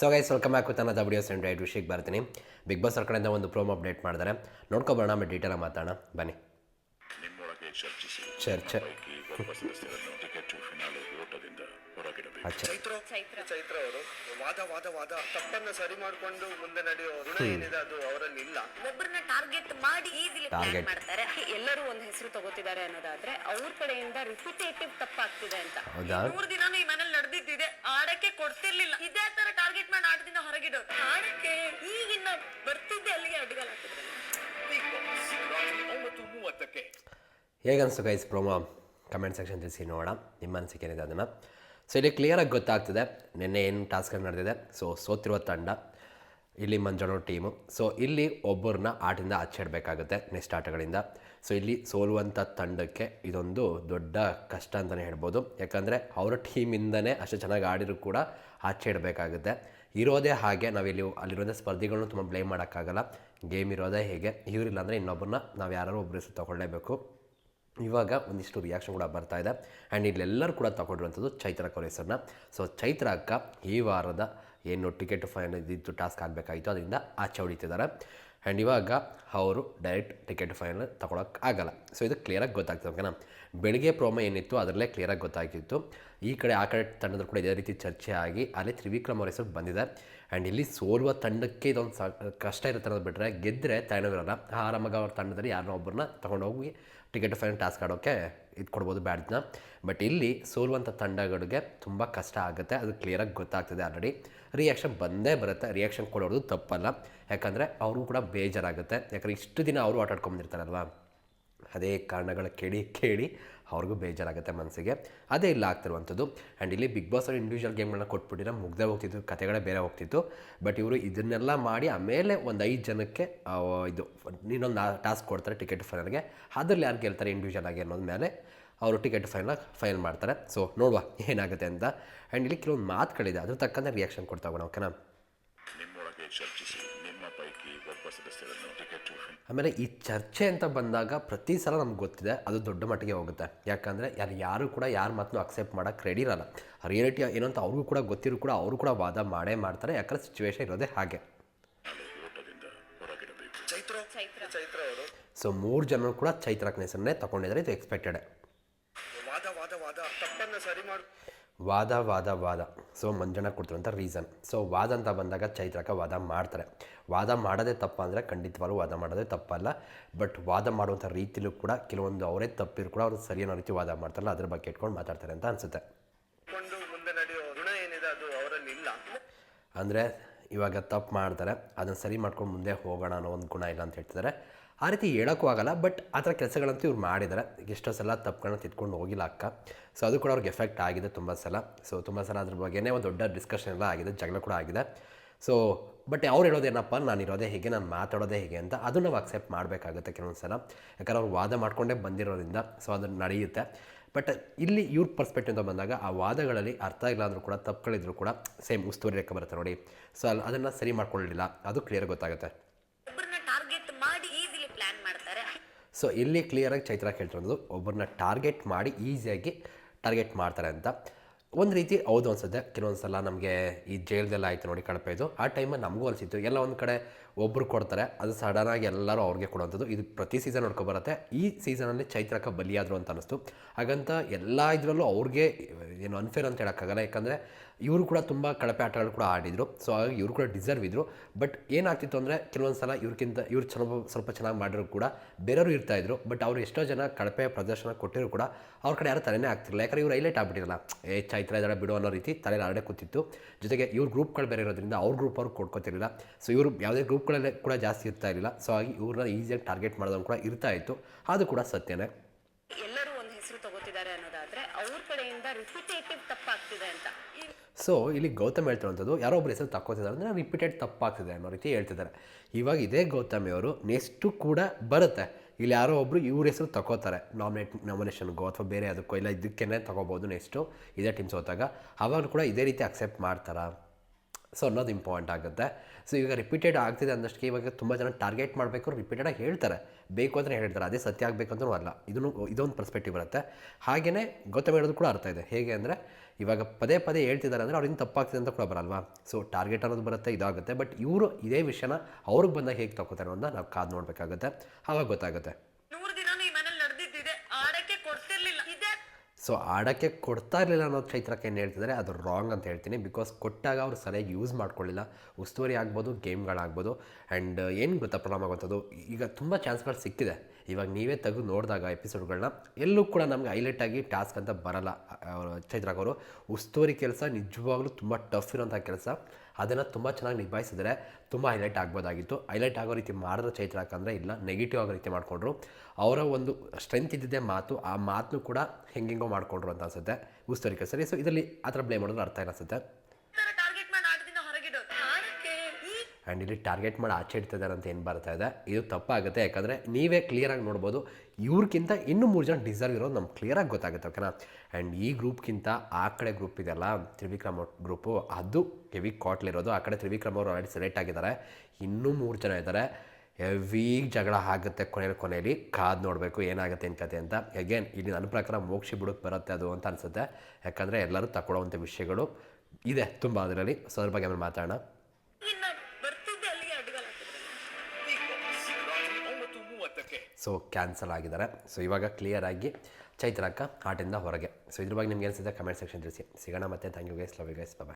So guys welcome back with ಅನ್ನದ videos and right ವಿಷಯಕ್ಕೆ ಬರ್ತೀನಿ. ಬಿಗ್ ಬಾಸ್ ಅವ್ರ ಕಡೆಯಿಂದ ಒಂದು ಪ್ರೋಮೋ ಅಪ್ಡೇಟ್ ಮಾಡಿದ್ದಾರೆ ನೋಡ್ಕೊಬೋಣ ಆಮೇಲೆ ಡೀಟೇಲಾಗಿ ಮಾತಾಡೋಣ. ಬನ್ನಿ. ಚರ್ಚೆ. ಚೈತ್ರ. ಚೈತ್ರ. ಅವರು. ವಾದ ವಾದ ವಾದ. ತಪ್ಪನ್ನ ಸರಿ ಮಾಡ್ಕೊಂಡು ಮುಂದೆ ನಡೆಯೋ ಋಣ ಏನಿದೆ ಅದು ಅವರಲ್ಲಿ ಇಲ್ಲ. ಒಬ್ಬರನ್ನ ಟಾರ್ಗೆಟ್ ಮಾಡಿ ಈಸಿಲಿ ಟಾರ್ಗೆಟ್ ಪ್ಲಾನ್ ಮಾಡ್ತಾರೆ. ಎಲ್ಲರೂ ಒಂದು ಹೆಸರು ತಗೋತಿದ್ದಾರೆ ಅನ್ನೋದಾದ್ರೆ ಅವ್ರ ಕಡೆಯಿಂದ ರಿಪಿಟೇಟಿವ್ ತಪ್ಪಾಗ್ತಿದೆ ಅಂತ. ಹೌದಾ? ಮೂರ್ ದಿನಾನು ಈ ಮನೇಲಿ ನಡೆದಿದ್ದಿದೆ. ಆಡಕ್ಕೆ ಕೊಡ್ತಿರ್ಲಿಲ್ಲ. ಇದೇ ತರ ಟಾರ್ಗೆಟ್ ಮಾಡಿ ಆಟದಿಂದ ಹೊರಗಿಡೋರು. ಆಡಕ್ಕೆ ಈಗಿನ ಬರ್ತಿದ್ದೆ ಅಲ್ಲಿಗೆ ಮೂವತ್ತಕ್ಕೆ. ಹೇಗನ್ಸು ಗೈಸ್ ಪ್ರೋಮೋ ಕಮೆಂಟ್ ಸೆಕ್ಷನ್ ತಿಳಿಸಿ ನೋಡೋಣ. ನಿಮ್ಮ ಅನಿಸಿಕೆ ಏನಿದೆ ಅದನ್ನು? ಸೊ ಇಲ್ಲಿ ಕ್ಲಿಯರಾಗಿ ಗೊತ್ತಾಗ್ತಿದೆ. ನಿನ್ನೆ ಏನು ಟಾಸ್ಕ್ ನಡೆದಿದೆ? ಸೊ ಸೋತಿರುವ ತಂಡ, ಇಲ್ಲಿ ಮಂಜಾಣೋ ಟೀಮು ಸೊ ಇಲ್ಲಿ ಒಬ್ಬರನ್ನ ಆಟದಿಂದ ಆಚೆಡಬೇಕಾಗುತ್ತೆ ನೆಕ್ಸ್ಟ್ ಆಟಗಳಿಂದ. ಸೊ ಇಲ್ಲಿ ಸೋಲುವಂಥ ತಂಡಕ್ಕೆ ಇದೊಂದು ದೊಡ್ಡ ಕಷ್ಟ ಅಂತಲೇ ಹೇಳ್ಬೋದು. ಯಾಕಂದರೆ ಅವರ ಟೀಮಿಂದನೇ ಅಷ್ಟು ಚೆನ್ನಾಗಿ ಆಡಿರೂ ಕೂಡ ಆಚೆ ಇಡಬೇಕಾಗುತ್ತೆ ಇರೋದೇ ಹಾಗೆ ನಾವಿಲ್ಲಿ ಅಲ್ಲಿರೋದೇ ಸ್ಪರ್ಧಿಗಳನ್ನೂ ತುಂಬ ಬ್ಲೇಮ್ ಮಾಡೋಕ್ಕಾಗಲ್ಲ. ಗೇಮ್ ಇರೋದೇ ಹೇಗೆ? ಇವರಿಲ್ಲ ಅಂದರೆ ಇನ್ನೊಬ್ಬರನ್ನ ನಾವು ಯಾರು ಒಬ್ಬರು ತೊಗೊಳ್ಳೇಬೇಕು. ಇವಾಗ ಒಂದಿಷ್ಟು ರಿಯಾಕ್ಷನ್ ಕೂಡ ಬರ್ತಾ ಇದೆ. ಆ್ಯಂಡ್ ಇಲ್ಲೆಲ್ಲರೂ ಕೂಡ ತಗೊಂಡಿರುವಂಥದ್ದು ಚೈತ್ರ ಅವ್ರ ಹೆಸರನ್ನ ಸೊ ಚೈತ್ರ ಅಕ್ಕ ಈ ವಾರದ ಏನು ಟಿಕೆಟ್ ಫೈನ್ ಇದ್ದು ಟಾಸ್ಕ್ ಆಗಬೇಕಾಗಿತ್ತು ಅದರಿಂದ ಆಚೆ ಹೊಡಿತಿದ್ದಾರೆ. ಆ್ಯಂಡ್ ಇವಾಗ ಅವರು ಡೈರೆಕ್ಟ್ ಟಿಕೆಟ್ ಫೈನಲ್ ತೊಗೊಳಕ್ಕೆ ಆಗಲ್ಲ. ಸೊ ಇದು ಕ್ಲಿಯರಾಗಿ ಗೊತ್ತಾಗ್ತದೆ ಓಕೆನಾ ಬೆಳಗ್ಗೆ ಪ್ರೋಮೋ ಏನಿತ್ತು ಅದರಲ್ಲೇ ಕ್ಲಿಯರಾಗಿ ಗೊತ್ತಾಗಿತ್ತು ಈ ಕಡೆ, ಆ ಕಡೆ ತಂಡದ ಕೂಡ ಇದೇ ರೀತಿ ಚರ್ಚೆ ಆಗಿ ಅಲ್ಲಿ ತ್ರಿವಿಕ್ರಮ್ ಅವರ ಹೆಸರು ಬಂದಿದೆ. ಆ್ಯಂಡ್ ಇಲ್ಲಿ ಸೋಲುವ ತಂಡಕ್ಕೆ ಇದೊಂದು ಸ, ಕಷ್ಟ ಇರುತ್ತೆ ಅನ್ನೋದು ಬಿಟ್ಟರೆ ಗೆದ್ದರೆ ತಲೆನೋವಿರಲ್ಲ ಆರಾಮಾಗಿ ಅವ್ರ ತಂಡದಲ್ಲಿ ಯಾರನ್ನೋ ಒಬ್ಬರನ್ನ ತೊಗೊಂಡೋಗಿ ಟಿಕೆಟ್ ಫೈನಲ್ ಟಾಸ್ಕ್ ಆಡೋಕ್ಕೆ ಇದು ಕೊಡ್ಬೋದು ಬ್ಯಾಡ್ನ ಬಟ್ ಇಲ್ಲಿ ಸೋಲುವಂಥ ತಂಡಗಳಿಗೆ ತುಂಬ ಕಷ್ಟ ಆಗುತ್ತೆ. ಅದು ಕ್ಲಿಯರಾಗಿ ಗೊತ್ತಾಗ್ತದೆ ಆಲ್ರೆಡಿ ರಿಯಾಕ್ಷನ್ ಬಂದೇ ಬರುತ್ತೆ. ರಿಯಾಕ್ಷನ್ ಕೊಡೋದು ತಪ್ಪಲ್ಲ. ಯಾಕಂದರೆ ಅವ್ರಿಗೂ ಕೂಡ ಬೇಜಾರಾಗುತ್ತೆ. ಯಾಕಂದರೆ ಇಷ್ಟು ದಿನ ಅವರು ಆಟ ಆಡ್ಕೊಂಬಂದಿರ್ತಾರಲ್ವ ಅದೇ ಕಾರಣಗಳ ಕೇಳಿ ಕೇಳಿ ಅವ್ರಿಗೂ ಬೇಜಾರಾಗುತ್ತೆ ಮನಸ್ಸಿಗೆ. ಅದೇ ಇಲ್ಲ ಆಗ್ತಿರುವಂಥದ್ದು. ಆ್ಯಂಡ್ ಇಲ್ಲಿ ಬಿಗ್ ಬಾಸ್ ಅವ್ರು ಇಂಡಿವಿಜುವಲ್ ಗೇಮ್ಗಳನ್ನ ಕೊಟ್ಬಿಟ್ಟಿರೋ ಮುಗ್ದೇ ಹೋಗ್ತಿತ್ತು, ಕತೆಗಳೇ ಬೇರೆ ಹೋಗ್ತಿತ್ತು. ಬಟ್ ಇವರು ಇದನ್ನೆಲ್ಲ ಮಾಡಿ ಆಮೇಲೆ ಒಂದು ಐದು ಜನಕ್ಕೆ ಇದು, ಇನ್ನೊಂದು ಟಾಸ್ಕ್ ಕೊಡ್ತಾರೆ ಟಿಕೆಟ್ ಫೈನಲ್ಗೆ ಅದರಲ್ಲಿ ಯಾರು ಗೆಲ್ತಾರೆ ಇಂಡಿವಿಜುವಲ್ ಆಗಿ ಅನ್ನೋದ ಮೇಲೆ ಅವರು ಟಿಕೆಟ್ ಫೈನಲ್ ಫೈನಲ್ ಮಾಡ್ತಾರೆ. ಸೊ ನೋಡುವ ಏನಾಗುತ್ತೆ ಅಂತ. ಆ್ಯಂಡ್ ಇಲ್ಲಿ ಕೆಲವೊಂದು ಮಾತುಗಳಿದೆ. ಅದ್ರ ತಕ್ಕಂತೆ ರಿಯಾಕ್ಷನ್ ಕೊಡ್ತಾ ಹೋಗೋಣ ಓಕೆನಾ ಚರ್ಚಿಸಿ. ಆಮೇಲೆ ಈ ಚರ್ಚೆ ಅಂತ ಬಂದಾಗ ಪ್ರತಿ ಸಲ ನಮ್ಗೆ ಗೊತ್ತಿದೆ ಅದು ದೊಡ್ಡ ಮಟ್ಟಿಗೆ ಹೋಗುತ್ತೆ. ಯಾಕಂದರೆ ಯಾರು ಯಾರು ಕೂಡ ಯಾರ ಮಾತನ್ನು ಅಕ್ಸೆಪ್ಟ್ ಮಾಡೋಕ್ಕೆ ರೆಡಿ ಇರಲ್ಲ. ರಿಯಾಲಿಟಿ ಏನು ಅಂತ ಅವ್ರಿಗೂ ಕೂಡ ಗೊತ್ತಿರೋ ಕೂಡ ಅವರು ಕೂಡ ವಾದ ಮಾಡೇ ಮಾಡ್ತಾರೆ. ಯಾಕಂದರೆ ಸಿಚುವೇಶನ್ ಇರೋದೇ ಹಾಗೆ. ಫಿನಾಲೆ ಓಟದಿಂದ ಹೊರಗಿಡಬೇಕು ಚೈತ್ರ. ಚೈತ್ರ. ಚೈತ್ರ ಅವರು ಸೊ ಮೂರು ಜನರು ಕೂಡ ಚೈತ್ರ ಹೆಸರನ್ನೇ ತಗೊಂಡಿದ್ದಾರೆ. ಇದು ಎಕ್ಸ್ಪೆಕ್ಟೆಡ್ ವಾದ ವಾದ ವಾದ. ಸೊ ಮಂಜಣ್ಣ ಕೊಡ್ತಿರೋಂಥ ರೀಸನ್ ಸೊ ವಾದ ಅಂತ ಬಂದಾಗ ಚೈತ್ರಕ ವಾದ ಮಾಡ್ತಾರೆ. ವಾದ ಮಾಡೋದೇ ತಪ್ಪ ಅಂದರೆ ಖಂಡಿತವಾಗ್ಲೂ ವಾದ ಮಾಡೋದೇ ತಪ್ಪಲ್ಲ. ಬಟ್ ವಾದ ಮಾಡುವಂಥ ರೀತಿಲೂ ಕೂಡ ಕೆಲವೊಂದು ಅವರೇ ತಪ್ಪಿರು ಕೂಡ ಅವರು ಸರಿ ಅನ್ನೋ ರೀತಿ ವಾದ ಮಾಡ್ತಾರಲ್ಲ ಅದ್ರ ಬಗ್ಗೆ ಇಟ್ಕೊಂಡು ಮಾತಾಡ್ತಾರೆ ಅಂತ ಅನಿಸುತ್ತೆ. ಅಂದರೆ ಇವಾಗ ತಪ್ಪು ಮಾಡ್ತಾರೆ, ಅದನ್ನು ಸರಿ ಮಾಡ್ಕೊಂಡು ಮುಂದೆ ಹೋಗೋಣ ಅನ್ನೋ ಒಂದು ಗುಣ ಇಲ್ಲ ಅಂತ ಹೇಳ್ತಿದ್ದಾರೆ. ಆ ರೀತಿ ಹೇಳೋಕ್ಕೂ ಆಗಲ್ಲ, ಬಟ್ ಆ ಥರ ಕೆಲಸಗಳಂತೂ ಇವ್ರು ಮಾಡಿದ್ದಾರೆ. ಎಷ್ಟೋ ಸಲ ತಪ್ಪುಗಳನ್ನ ತಿದ್ಕೊಂಡು ಹೋಗಿಲ್ಲ ಅಕ್ಕ. ಸೊ ಅದು ಕೂಡ ಅವ್ರಿಗೆ ಎಫೆಕ್ಟ್ ಆಗಿದೆ ತುಂಬ ಸಲ. ಸೊ ತುಂಬ ಸಲ ಅದ್ರ ಬಗ್ಗೆನೇ ಒಂದು ದೊಡ್ಡ ಡಿಸ್ಕಷನ್ ಎಲ್ಲ ಆಗಿದೆ, ಜಗಳ ಕೂಡ ಆಗಿದೆ. ಸೊ ಬಟ್ ಅವ್ರು ಹೇಳೋದೇನಪ್ಪ ನಾನು ಇರೋದೇ ಹೀಗೆ, ನಾನು ಮಾತಾಡೋದೇ ಹೀಗೆ ಅಂತ ಅದನ್ನು ನಾವು ಅಕ್ಸೆಪ್ಟ್ ಮಾಡಬೇಕಾಗುತ್ತೆ ಕೆಲವೊಂದು ಸಲ ಯಾಕಂದ್ರೆ ಅವ್ರು ವಾದ ಮಾಡ್ಕೊಂಡೇ ಬಂದಿರೋದ್ರಿಂದ ಸೊ ಅದು ನಡೆಯುತ್ತೆ. ಬಟ್ ಇಲ್ಲಿ ಇವ್ರ ಪರ್ಸ್ಪೆಕ್ಟಿವ್ ಅಂತ ಬಂದಾಗ ಆ ವಾದಗಳಲ್ಲಿ ಅರ್ಥ ಇಲ್ಲ ಅಂದರೂ ಕೂಡ ತಪ್ಪುಗಳಿದ್ರು ಕೂಡ ಸೇಮ್ ಉಸ್ತುವಾರಿ ಲೆಕ್ಕ ಬರುತ್ತೆ ನೋಡಿ. ಸೊ ಅಲ್ಲಿ ಅದನ್ನು ಸರಿ ಮಾಡ್ಕೊಳ್ಳಲಿಲ್ಲ ಅದು ಕ್ಲಿಯರ್ ಗೊತ್ತಾಗುತ್ತೆ. ಸೊ ಇಲ್ಲಿ ಕ್ಲಿಯರಾಗಿ ಚೈತ್ರ ಕೇಳ್ತಿರೋದು ಒಬ್ಬರನ್ನ ಟಾರ್ಗೆಟ್ ಮಾಡಿ ಈಸಿಯಾಗಿ ಟಾರ್ಗೆಟ್ ಮಾಡ್ತಾರೆ ಅಂತ. ಒಂದು ರೀತಿ ಹೌದು ಅನ್ಸುತ್ತೆ. ಕೆಲವೊಂದು ಸಲ ನಮಗೆ ಈ ಜೈಲ್ದೆಲ್ಲ ಆಯಿತು ನೋಡಿ ಕಳಪೆ ಇದು. ಆ ಟೈಮಲ್ಲಿ ನಮಗೂ ಅನಿಸಿತ್ತು. ಎಲ್ಲ ಒಂದು ಕಡೆ ಒಬ್ಬರು ಕೊಡ್ತಾರೆ, ಅದು ಸಡನ್ನಾಗಿ ಎಲ್ಲರೂ ಅವ್ರಿಗೆ ಕೊಡುವಂಥದ್ದು. ಇದು ಪ್ರತಿ ಸೀಸನ್ ಬರುತ್ತೆ. ಈ ಸೀಸನಲ್ಲಿ ಚೈತ್ರಕ ಬಲಿಯಾದರು ಅಂತ ಅನಿಸ್ತು ಹಾಗಂತ ಎಲ್ಲ ಇದರಲ್ಲೂ ಅವ್ರಿಗೆ ಏನು ಅನ್ಫೇರ್ ಅಂತ ಹೇಳೋಕ್ಕಾಗಲ್ಲ. ಯಾಕಂದರೆ ಇವರು ಕೂಡ ತುಂಬ ಕಳಪೆ ಆಟಗಳು ಕೂಡ ಆಡಿದರು. ಸೊ ಹಾಗಾಗಿ ಇವರು ಕೂಡ ಡಿಸರ್ವ್ ಇದ್ದರು ಬಟ್ ಏನಾಗ್ತಿತ್ತು ಅಂದರೆ ಕೆಲವೊಂದು ಸಲ ಇವ್ರಿಗಿಂತ ಇವ್ರು ಸ್ವಲ್ಪ ಸ್ವಲ್ಪ ಚೆನ್ನಾಗಿ ಮಾಡಿದ್ರು ಕೂಡ ಬೇರೆಯವರು ಇರ್ತಾಯಿದ್ರು ಬಟ್ ಅವ್ರು ಎಷ್ಟೋ ಜನ ಕಳಪೆ ಪ್ರದರ್ಶನ ಕೊಟ್ಟಿದ್ರು ಕೂಡ ಅವ್ರ ಕಡೆ ಯಾರು ತಲೆನೇ ಆಗ್ತಿರಲಿಲ್ಲ ಯಾಕಂದ್ರೆ ಇವ್ರು ಹೈಲೈಟ್ ಆಗ್ಬಿಟ್ಟಿರಲ್ಲ. ಏ, ಚೈತ್ರ ಇದ್ದಾರೆ ಬಿಡು ಅನ್ನೋ ರೀತಿ ತಲೆಯಲ್ಲಿ ಹರಡೆ ಕೂತಿತ್ತು. ಜೊತೆಗೆ ಇವ್ರ ಗ್ರೂಪ್ಗಳು ಬೇರೆ ಇರೋದ್ರಿಂದ ಅವ್ರ ಗ್ರೂಪ್ ಅವ್ರು ಕೊಡ್ಕೊತಿರಲಿಲ್ಲ. ಸೊ ಇವರು ಯಾವುದೇ ಗ್ರೂಪ್ಗಳಲ್ಲೇ ಕೂಡ ಜಾಸ್ತಿ ಇರ್ತಾ ಇರಲಿಲ್ಲ. ಸೊ ಹಾಗೆ ಇವ್ರನ್ನ ಈಸಿಯಾಗಿ ಟಾರ್ಗೆಟ್ ಮಾಡೋದನ್ನು ಕೂಡ ಇರ್ತಾ ಇತ್ತು. ಅದು ಕೂಡ ಸತ್ಯನೇ. ಎಲ್ಲರೂ ಒಂದು ಹೆಸರು ತಗೋತಿದ್ದಾರೆ ಅನ್ನೋದಾದ್ರೆ ಅವ್ರ ಕಡೆಯಿಂದ ರಿಪಿಟೇಟಿವ್ ತಪ್ಪಾಗ್ತಿದೆ ಅಂತ. ಸೊ ಇಲ್ಲಿ ಗೌತಮ್ ಹೇಳ್ತಿರೋಂಥದ್ದು ಯಾರೋ ಒಬ್ಬರು ಹೆಸರು ತಕ್ಕೋತಿದ್ದಾರೆ ಅಂದರೆ ರಿಪೀಟೆಡ್ ತಪ್ಪಾಗ್ತಿದೆ ಅನ್ನೋ ರೀತಿ ಹೇಳ್ತಿದ್ದಾರೆ. ಇವಾಗ ಇದೇ ಗೌತಮಿ ಅವರು ನೆಕ್ಸ್ಟು ಕೂಡ ಬರುತ್ತೆ. ಇಲ್ಲಿ ಯಾರೋ ಒಬ್ಬರು ಇವ್ರ ಹೆಸರು ತಗೋತಾರೆ ನಾಮಿನೇಟ್ ನಾಮಿನೇಷನ್ಗೋ ಅಥವಾ ಬೇರೆ ಅದಕ್ಕೋ ಇಲ್ಲ ಇದಕ್ಕೇ ತಗೋಬೋದು ನೆಕ್ಸ್ಟು ಇದೇ ಟೀಮ್ಸ್ ಹೋದಾಗ ಅವಾಗ ಕೂಡ ಇದೇ ರೀತಿ ಅಕ್ಸೆಪ್ಟ್ ಮಾಡ್ತಾರಾ? ಸೊ ಅನ್ನೋದು ಇಂಪಾರ್ಟೆಂಟ್ ಆಗುತ್ತೆ. ಸೊ ಈಗ ರಿಪೀಟೆಡ್ ಆಗ್ತಿದೆ ಅನ್ನೋಷ್ಟಕ್ಕೆ ಇವಾಗ ತುಂಬ ಜನ ಟಾರ್ಗೆಟ್ ಮಾಡಬೇಕು ರಿಪೀಟೆಡಾಗಿ ಹೇಳ್ತಾರೆ. ಬೇಕು ಅಂದರೆ ಹೇಳ್ತಾರೆ, ಅದೇ ಸತ್ಯ ಆಗಬೇಕು ಅಲ್ಲ. ಇದನ್ನು, ಇದೊಂದು ಪರ್ಸ್ಪೆಕ್ಟಿವ್ ಬರುತ್ತೆ. ಹಾಗೆಯೇ ಗೊತ್ತೇ ಮಾಡೋದು ಕೂಡ ಅರ್ಥ ಇದೆ. ಹೇಗೆ ಅಂದರೆ ಇವಾಗ ಪದೇ ಪದೇ ಹೇಳ್ತಿದ್ದಾರೆ ಅಂದರೆ ಅವ್ರಿಂದ ತಪ್ಪಾಗ್ತಿದೆ ಅಂತ ಕೂಡ ಬರಲ್ವಾ? ಸೊ ಟಾರ್ಗೆಟ್ ಅನ್ನೋದು ಬರುತ್ತೆ, ಇದಾಗುತ್ತೆ. ಬಟ್ ಇವರು ಇದೇ ವಿಷಯನ ಅವ್ರಿಗೆ ಬಂದಾಗ ಹೇಗೆ ತಗೋತಾರೆ ಅನ್ನೋದನ್ನ ನಾವು ಕಾದು ನೋಡಬೇಕಾಗುತ್ತೆ. ಆವಾಗ ಗೊತ್ತಾಗುತ್ತೆ ನೂರು ದಿನಾನು ಈ ಮನೇಲಿ ನಡೆದಿದ್ದಿದೆ ಆಡಕ್ಕೆ ಕೊಡ್ತಿರ್ಲಿಲ್ಲ ಇದೇ ಸೊ ಆಡೋಕ್ಕೆ ಕೊಡ್ತಾ ಇರಲಿಲ್ಲ ಅನ್ನೋದು ಚೈತ್ರಕ್ಕೆ ಏನು ಹೇಳ್ತಿದ್ದಾರೆ ಅದು ರಾಂಗ್ ಅಂತ ಹೇಳ್ತೀನಿ. ಬಿಕಾಸ್ ಕೊಟ್ಟಾಗ ಅವರು ಸರಿಯಾಗಿ ಯೂಸ್ ಮಾಡ್ಕೊಳ್ಳಿಲ್ಲ. ಉಸ್ತುವಾರಿ ಆಗ್ಬೋದು ಗೇಮ್ಗಳಾಗ್ಬೋದು ಆ್ಯಂಡ್ ಏನು ಗೊತ್ತಾ ಪ್ರಾಬ್ಲಮ್ ಆಗುವಂಥದ್ದು ಈಗ ತುಂಬ ಚಾನ್ಸ್ಗಳು ಸಿಕ್ಕಿದೆ. ಇವಾಗ ನೀವೇ ತೆಗೆದು ನೋಡಿದಾಗ ಎಪಿಸೋಡ್ಗಳನ್ನ ಎಲ್ಲೂ ಕೂಡ ನಮಗೆ ಹೈಲೈಟ್ ಆಗಿ ಟಾಸ್ಕ್ ಅಂತ ಬರಲ್ಲ ಚೈತ್ರಾಗ್ ಅವರು ಉಸ್ತುವಾರಿ ಕೆಲಸ ನಿಜವಾಗ್ಲೂ ತುಂಬ ಟಫ್ ಇರೋಂಥ ಕೆಲಸ. ಅದನ್ನು ತುಂಬ ಚೆನ್ನಾಗಿ ನಿಭಾಯಿಸಿದರೆ ತುಂಬ ಹೈಲೈಟ್ ಆಗ್ಬೋದಾಗಿತ್ತು. ಹೈಲೈಟ್ ಆಗೋ ರೀತಿ ಮಾಡಿದ್ರೆ ಚೈತ್ರ ಅಂದರೆ ಇಲ್ಲ ನೆಗೆಟಿವ್ ಆಗೋ ರೀತಿ ಮಾಡಿಕೊಂಡ್ರು. ಅವರ ಒಂದು ಸ್ಟ್ರೆಂತ್ ಇದ್ದಿದ್ದೆ ಮಾತು, ಆ ಮಾತನ್ನು ಕೂಡ ಹೆಂಗೆಂಗೋ ಮಾಡಿಕೊಂಡ್ರು ಅಂತ ಅನ್ಸುತ್ತೆ. ಉಸ್ತರಿಕೆ ಸರಿ ಸೊ ಇದರಲ್ಲಿ ಆ ಥರ ಬ್ಲೇಮ್ ಮಾಡೋದು ಅರ್ಥ ಇಲ್ಲ ಆ್ಯಂಡ್ ಇಲ್ಲಿ ಟಾರ್ಗೆಟ್ ಮಾಡಿ ಆಚೆ ಇಡ್ತಿದ್ದಾರೆ ಅಂತ ಏನು ಬರ್ತಾ ಇದೆ, ಇದು ತಪ್ಪಾಗುತ್ತೆ. ಯಾಕಂದರೆ ನೀವೇ ಕ್ಲಿಯರಾಗಿ ನೋಡ್ಬೋದು ಇವ್ರಿಗಿಂತ ಇನ್ನೂ ಮೂರು ಜನ ಡಿಸರ್ವ್ ಇರೋದು ನಮ್ಗೆ ಕ್ಲಿಯರಾಗಿ ಗೊತ್ತಾಗುತ್ತೆ ಓಕೆನಾ ಆ್ಯಂಡ್ ಈ ಗ್ರೂಪ್ಗಿಂತ ಆ ಕಡೆ ಗ್ರೂಪ್ ಇದೆಯಲ್ಲ, ತ್ರಿವಿಕ್ರಮ ಗ್ರೂಪು ಅದು ಹೆವಿ ಕಾಟ್ಲಿರೋದು ಆ ಕಡೆ ತ್ರಿವಿಕ್ರಮ್ ಅವರು ಆಲ್ರೆಡಿ ಸೆಲೆಕ್ಟ್ ಆಗಿದ್ದಾರೆ. ಇನ್ನೂ ಮೂರು ಜನ ಇದ್ದಾರೆ. ಹೆವಿ ಜಗಳ ಆಗುತ್ತೆ ಕೊನೆಯಲ್ಲಿ ಕೊನೆಯಲ್ಲಿ ಕಾದು ನೋಡಬೇಕು ಏನಾಗುತ್ತೆ ಏನು ಕತೆ ಅಂತ. ಅಗೇನ್ ಇಲ್ಲಿ ನನ್ನ ಪ್ರಕಾರ ಮೋಕ್ಷಿ ಬಿಡೋಕ್ಕೆ ಬರುತ್ತೆ ಅದು ಅಂತ ಅನಿಸುತ್ತೆ. ಯಾಕಂದರೆ ಎಲ್ಲರೂ ತಗೊಳ್ಳೋವಂಥ ವಿಷಯಗಳು ಇದೆ ತುಂಬ ಅದರಲ್ಲಿ. ಸೊ ಅದ್ರ ಬಗ್ಗೆ ಆಮೇಲೆ ಮಾತಾಡೋಣ. ಸೊ ಕ್ಯಾನ್ಸಲ್ ಆಗಿದ್ದಾರೆ. ಸೊ ಇವಾಗ ಕ್ಲಿಯರ್ ಆಗಿ ಚೈತ್ರಕ್ಕ ಆಟಿಂದ ಹೊರಗೆ. ಸೊ ಇದ್ರ ಬಗ್ಗೆ ನಿಮ್ಗೆ ಅನಿಸಿದೆ ಕಮೆಂಟ್ ಸೆಕ್ಷನ್ ತಿಳಿಸಿ. ಸಿಗೋಣ ಮತ್ತೆ. Thank you guys love you guys bye